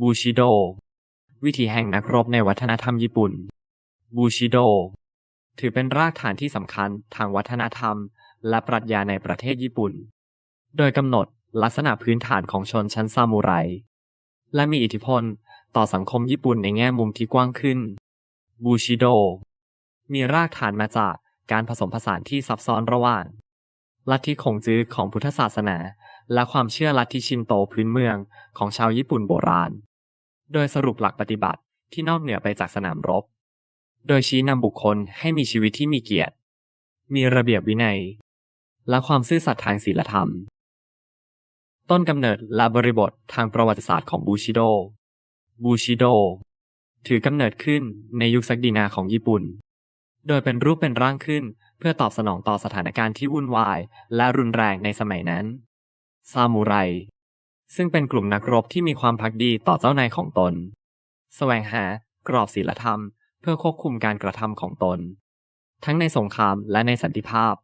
บูชิโด วิถีแห่งนักรบในวัฒนธรรมญี่ปุ่น บูชิโด ถือเป็นรากฐานที่สำคัญทางวัฒนธรรม และปรัชญาในประเทศญี่ปุ่น โดยกำหนดลักษณะพื้นฐานของชนชั้นซามูไร และมีอิทธิพลต่อสังคมญี่ปุ่นในแง่มุมที่กว้างขึ้น บูชิโด มีรากฐานมาจากการผสมผสานที่ซับซ้อนระหว่าง ลัทธิขงจื้อของพุทธศาสนา และความเชื่อลัทธิชินโตพื้นเมืองของชาวญี่ปุ่นโบราณ โดยสรุปหลักปฏิบัติที่นอกเหนือไปจากสนามรบ โดยชี้นำบุคคลให้มีชีวิตที่มีเกียรติ มีระเบียบวินัย และความซื่อสัตย์ทางศีลธรรม ต้นกำเนิดและบริบททางประวัติศาสตร์ของบูชิโด บูชิโด ถือกำเนิดขึ้นในยุคซักดีนาของญี่ปุ่น โดยเป็นรูปเป็นร่างขึ้นเพื่อตอบสนองต่อสถานการณ์ที่วุ่นวายและรุนแรงในสมัยนั้น ซามูไร ซึ่งเป็นกลุ่มนักรบที่มีความพักดีต่อเจ้านายของตน แสวงหากรอบศีลธรรม เพื่อควบคุมการกระทำของตน ทั้งในสงครามและในสันติภาพ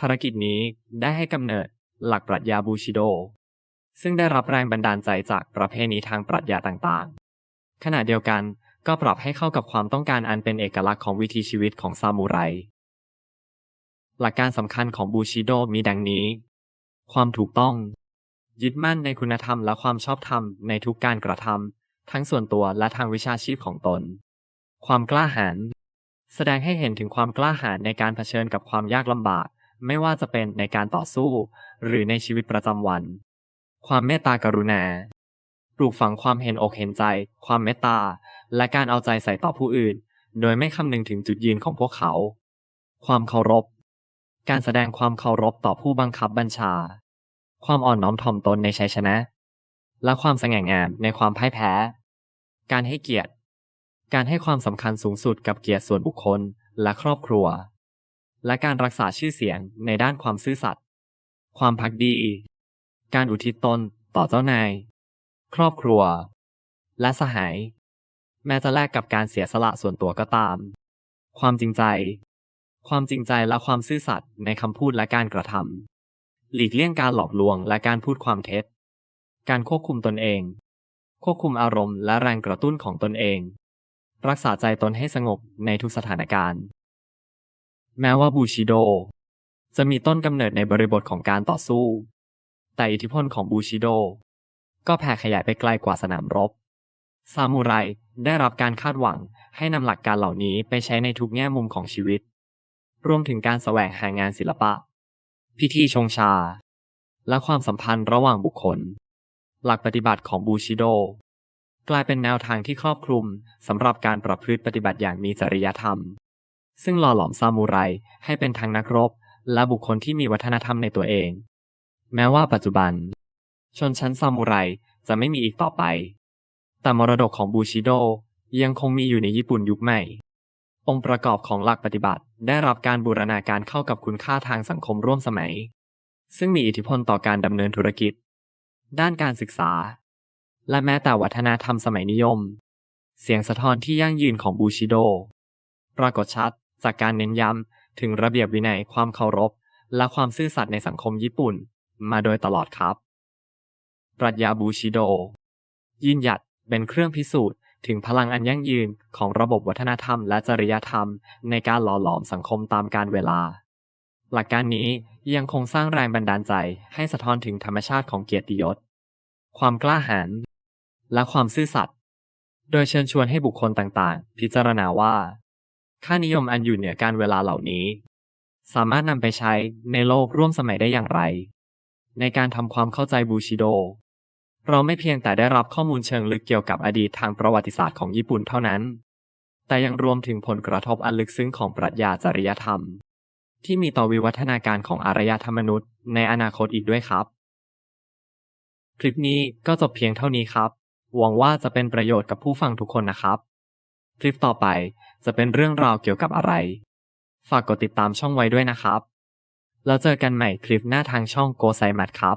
ภารกิจนี้ได้ให้กำเนิดหลักปรัชญาบูชิโด ซึ่งได้รับแรงบันดาลใจจากประเพณีทางปรัชญาต่างๆ ขณะเดียวกันก็ปรับให้เข้ากับความต้องการอันเป็นเอกลักษณ์ของวิถีชีวิตของซามูไร หลักการสำคัญของบูชิโดมีดังนี้ ความถูกต้อง ยึดมั่นในคุณธรรมและความชอบธรรมในทุกการกระทำทั้งส่วนตัวและทางวิชาชีพของตน ความกล้าหาญแสดงให้เห็นถึงความกล้าหาญในการเผชิญกับความยากลำบาก ไม่ว่าจะเป็นในการต่อสู้ หรือในชีวิตประจำวัน ความเมตตากรุณา ปลูกฝังความเห็นอกเห็นใจ ความเมตตา และการเอาใจใส่ต่อผู้อื่น โดยไม่คำนึงถึงจุดยืนของพวกเขา ความเคารพ การแสดงความเคารพต่อผู้บังคับบัญชา ความอ่อนน้อมถ่อมตนในชัยชนะ และความสง่างามในความพ่ายแพ้ การให้เกียรติ การให้ความสำคัญสูงสุดกับเกียรติส่วนบุคคลและครอบครัว และการรักษาชื่อเสียงในด้านความซื่อสัตย์ ความพักดี การอุทิศตนต่อเจ้านาย ครอบครัว และสหาย แม้จะแลกกับการเสียสละส่วนตัวก็ตาม ความจริงใจ ความจริงใจและความซื่อสัตย์ในคำพูดและการกระทำ หลีกเลี่ยงการหลอกลวงและการพูดความเท็จ การควบคุมตนเอง ควบคุมอารมณ์และแรงกระตุ้นของตนเอง รักษาใจตนให้สงบในทุกสถานการณ์ แม้ว่าบูชิโด จะมีต้นกำเนิดในบริบทของการต่อสู้ แต่อิทธิพลของบูชิโด ก็แผ่ขยายไปไกลกว่าสนามรบ ซามูไรได้รับการคาดหวังให้นำหลักการเหล่านี้ไปใช้ในทุกแง่มุมของชีวิต รวมถึงการแสวงหางานศิลปะ พิธีชงชา และความสัมพันธ์ระหว่างบุคคล หลักปฏิบัติของบูชิโด กลายเป็นแนวทางที่ครอบคลุมสำหรับการประพฤติปฏิบัติอย่างมีจริยธรรม ซึ่งหล่อหลอมซามูไรให้เป็นทั้งนักรบ และบุคคลที่มีวัฒนธรรมในตัวเอง แม้ว่าปัจจุบัน ชนชั้นซามูไรจะไม่มีอีกต่อไป แต่มรดกของบูชิโดยังคงมีอยู่ในญี่ปุ่นยุคใหม่ องค์ประกอบของหลักปฏิบัติ ได้รับการบูรณาการเข้ากับคุณค่าทางสังคมร่วมสมัย ซึ่งมีอิทธิพลต่อการดำเนินธุรกิจ ด้านการศึกษา และแม้แต่วัฒนธรรมสมัยนิยม เสียงสะท้อนที่ยั่งยืนของบูชิโด ปรากฏชัดจากการเน้นย้ำถึงระเบียบวินัยความเคารพ และความซื่อสัตย์ในสังคมญี่ปุ่น มาโดยตลอดครับ ปรัชญาบูชิโด ยืนหยัดเป็นเครื่องพิสูจน์ ถึงพลังอันยั่งยืนของระบบวัฒนธรรมและจริยธรรม ในการหล่อหลอมสังคมตามกาลเวลา หลักการนี้ยังคงสร้างแรงบันดาลใจให้สะท้อนถึงธรรมชาติของเกียรติยศ ความกล้าหาญและความซื่อสัตย์โดยเชิญชวนให้บุคคลต่างๆ พิจารณาว่า ค่านิยมอันอยู่เหนือการเวลาเหล่านี้ สามารถนำไปใช้ในโลกร่วมสมัยได้อย่างไร ในการทำความเข้าใจบูชิโด เราไม่เพียงแต่ได้รับข้อมูลเชิงลึกเกี่ยวกับอดีตทางประวัติศาสตร์ของญี่ปุ่นเท่านั้น แต่ยังรวมถึงผลกระทบอันลึกซึ้งของปรัชญาจริยธรรม ที่มีต่อวิวัฒนาการของอารยธรรมมนุษย์ในอนาคตอีกด้วยครับ คลิปนี้ก็จบเพียงเท่านี้ครับ หวังว่าจะเป็นประโยชน์กับผู้ฟังทุกคนนะครับ คลิปต่อไปจะเป็นเรื่องราวเกี่ยวกับอะไร ฝากกดติดตามช่องไว้ด้วยนะครับ แล้วเจอกันใหม่คลิปหน้าทางช่องโกไซมัดครับ